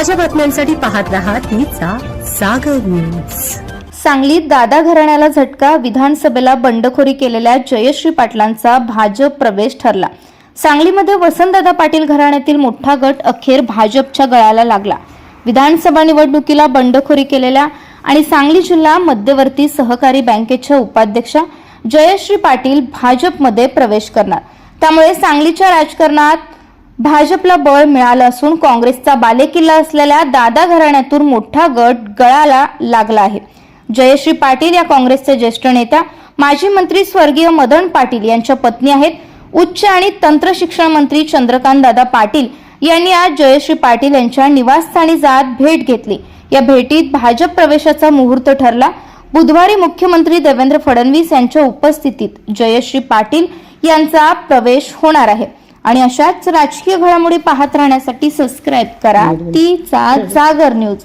ताज्या बातम्यांसाठी पाहत रहा तिचा सागर न्यूज सांगलीत दादा घराण्याला झटका विधानसभेला बंडखोरी केलेल्या जयश्री पाटलांचा भाजप प्रवेश ठरला. सांगलीमध्ये वसंतदादा पाटील घराण्यातील मोठा गट अखेर भाजपच्या गळाला लागला. विधानसभा निवडणुकीला बंडखोरी केलेल्या आणि सांगली जिल्हा मध्यवर्ती सहकारी बँकेच्या उपाध्यक्षा जयश्री पाटील भाजपमध्ये प्रवेश करणार. त्यामुळे सांगलीच्या राजकारणात भाजपला बळ मिळालं असून काँग्रेसचा बालेकिल्ला असलेल्या दादा घराण्यातून मोठा गट गळाला लागला आहे. जयश्री पाटील या काँग्रेसचे ज्येष्ठ नेत्या माजी मंत्री स्वर्गीय मदन पाटील यांच्या पत्नी आहेत. उच्च आणि तंत्र शिक्षण मंत्री चंद्रकांत दादा पाटील यांनी आज जयश्री पाटील यांच्या निवासस्थानी जात भेट घेतली. या भेटीत भाजप प्रवेशाचा मुहूर्त ठरला. बुधवारी मुख्यमंत्री देवेंद्र फडणवीस यांच्या उपस्थितीत जयश्री पाटील यांचा प्रवेश होणार आहे. आणि अशाच राजकीय घडामोडी पाहत राहण्यासाठी सबस्क्राईब करा. ती जागर न्यूज